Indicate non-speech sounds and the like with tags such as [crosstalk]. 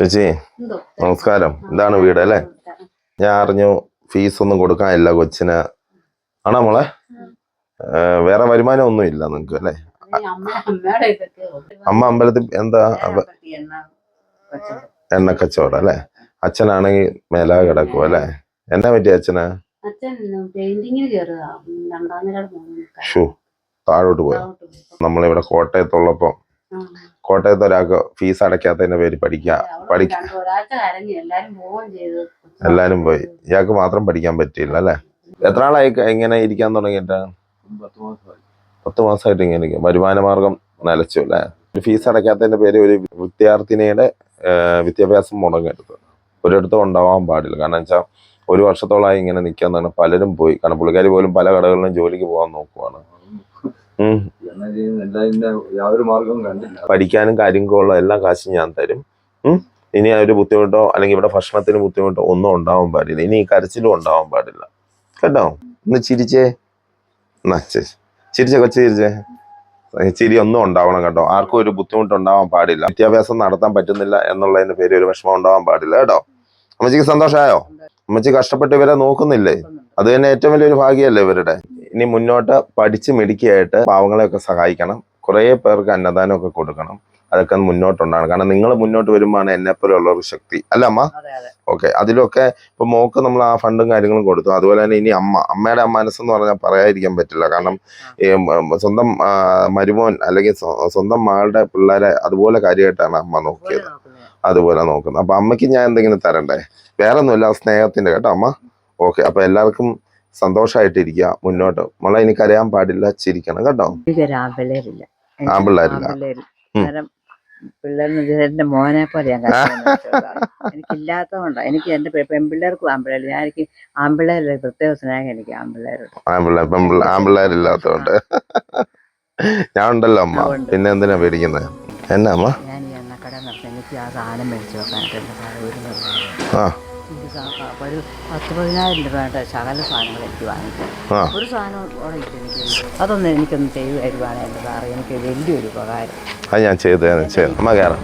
ചേച്ചി നമസ്കാരം. ഇതാണ് വീട് അല്ലേ? ഞാൻ അറിഞ്ഞു ഫീസ് ഒന്നും കൊടുക്കാനില്ല കൊച്ചിന്. ആണോ മോളെ? വേറെ വരുമാനം ഒന്നും ഇല്ല നിങ്ങക്ക് അല്ലേ? അമ്മ അമ്പലത്തിൽ എന്താ എണ്ണ കച്ചവടം. അല്ലേ? അച്ഛനാണെങ്കിൽ മേലാ കിടക്കും അല്ലേ? എന്നാ പറ്റിയ അച്ഛന്? ഷൂ താഴോട്ട് പോയോ. നമ്മളിവിടെ കോട്ടയത്തുള്ളപ്പം. കോട്ടയത്ത് ഒരാൾക്ക് ഫീസ് അടയ്ക്കാത്തതിന്റെ പേര് പഠിക്കുക പഠിക്കാം പഠിക്ക രണ്ട് ഒരാഴ്ച കരഞ്ഞു എല്ലാരും പോയി. ഇയാൾക്ക് മാത്രം പഠിക്കാൻ പറ്റിയില്ല അല്ലെ? എത്ര ആളായി എങ്ങനെ ഇങ്ങനെ ഇരിക്കാൻ തുടങ്ങിയിട്ട്? പത്ത് മാസമായിട്ട് ഇങ്ങനെ ഇരിക്കും. വരുമാന മാർഗം നിലച്ചു അല്ലേ? ഫീസ് അടയ്ക്കാത്തതിന്റെ പേര് ഒരു വിദ്യാർത്ഥിനിയുടെ വിദ്യാഭ്യാസം മുടങ്ങരുത്. ഒരിടത്തും ഉണ്ടാവാൻ പാടില്ല. കാരണം വെച്ചാൽ ഒരു വർഷത്തോളമായി ഇങ്ങനെ നിൽക്കാന്നാണ് പലരും പോയി. കാരണം പുള്ളിക്കാരി പോലും പല കടകളിലും ജോലിക്ക് പോകാൻ നോക്കുവാണ്. യാതൊരു മാർഗവും കണ്ടില്ല. പഠിക്കാനും കാര്യങ്ങൾ ഉള്ള എല്ലാ കാശും ഞാൻ തരും. ഇനി ഒരു ബുദ്ധിമുട്ടോ അല്ലെങ്കിൽ ഇവിടെ ഭക്ഷണത്തിന് ബുദ്ധിമുട്ടോ ഒന്നും ഉണ്ടാവാൻ പാടില്ല. ഇനി ഈ കരച്ചിലും ഉണ്ടാവാൻ പാടില്ല. കേട്ടോ? ഒന്ന് ചിരിച്ചേ. എന്നാ ചിരിച്ചേ കൊച്ചു ചിരിച്ചേ. ചിരി ഒന്നും ഉണ്ടാവണം കേട്ടോ. ആർക്കും ഒരു ബുദ്ധിമുട്ട് ഉണ്ടാവാൻ പാടില്ല. വിദ്യാഭ്യാസം നടത്താൻ പറ്റുന്നില്ല എന്നുള്ളതിന്റെ പേര് ഒരു വിഷമം ഉണ്ടാവാൻ പാടില്ല. കേട്ടോ? അമ്മച്ചിക്ക് സന്തോഷമായോ അമ്മച്ചി കഷ്ടപ്പെട്ട് ഇവരെ നോക്കുന്നില്ലേ? അത് തന്നെ ഏറ്റവും വലിയൊരു ഭാഗ്യമല്ലേ ഇവരുടെ? ഇനി മുന്നോട്ട് പഠിച്ച് മിടുക്കിയായിട്ട് പാവങ്ങളെയൊക്കെ സഹായിക്കണം. കുറേ പേർക്ക് അന്നദാനം ഒക്കെ കൊടുക്കണം. അതൊക്കെ മുന്നോട്ടുണ്ടാണ് കാരണം നിങ്ങൾ മുന്നോട്ട് വരുമ്പോഴാണ് എന്നെ പോലെ ഉള്ളൊരു ശക്തി. അല്ല അമ്മ? ഓക്കെ. അതിലൊക്കെ ഇപ്പൊ മോക്ക് നമ്മൾ ആ ഫണ്ടും കാര്യങ്ങളും കൊടുത്തു. അതുപോലെ തന്നെ ഇനി അമ്മ. അമ്മയുടെ മനസ്സെന്ന് പറഞ്ഞാൽ പറയാതിരിക്കാൻ പറ്റില്ല. കാരണം സ്വന്തം മരുമോൻ അല്ലെങ്കിൽ സ്വ- സ്വന്തം മകളുടെ പിള്ളേരെ അതുപോലെ കാര്യമായിട്ടാണ് അമ്മ നോക്കിയത്. അതുപോലെ നോക്കുന്നത്. അപ്പൊ അമ്മയ്ക്ക് ഞാൻ എന്തെങ്കിലും തരണ്ടേ? വേറെ ഒന്നുമില്ല സ്നേഹത്തിന്റെ കേട്ടോ അമ്മ. ഓക്കെ. അപ്പൊ എല്ലാവർക്കും സന്തോഷമായിട്ടിരിക്കുക മുന്നോട്ട്. മോളെ ഇനി കരയാൻ പാടില്ല ചിരിക്കണം കേട്ടോ. ആമ്പിള്ളേരില്ല ആമ്പിള്ളേരില്ല. അന്നേരം മോനെ പോലെ ഞാൻ. [laughs] എനിക്കില്ലാത്തതുകൊണ്ടാണ് എനിക്ക് എന്റെ പെൺപിള്ളേർക്കും ആമ്പിള്ളേർ ഞാൻ എനിക്ക് ആമ്പിള്ളേരില്ല പ്രത്യേക സ്നേഹം എനിക്ക് ആമ്പിള്ളേരോട് ആമ്പിള്ളേരില്ലാത്തതുകൊണ്ട് [laughs] ഞാൻ ഉണ്ടല്ലോ അമ്മ. പിന്നെ എന്തിനാ പേടിക്കുന്നത് എന്നാ അമ്മ? ഞാൻ ഈ എണ്ണക്കട എനിക്ക് ആ സാധനം മേടിച്ചു വെക്കാനായിട്ട് ആ. ഒരു പത്ത് പതിനായിരം രൂപയുടെ ശകല സാധനങ്ങൾ എനിക്ക് വാങ്ങിക്കാം ഒരു സാധനം അവിടെ എനിക്ക് അതൊന്നും എനിക്കൊന്ന് ചെയ്തു തരുവാണെങ്കിൽ സാറ് എനിക്ക് വലിയൊരു ഉപകാരം. അത് ഞാൻ ചെയ്തു തരാം ചെയ്യാം അമ്മ കയറാം.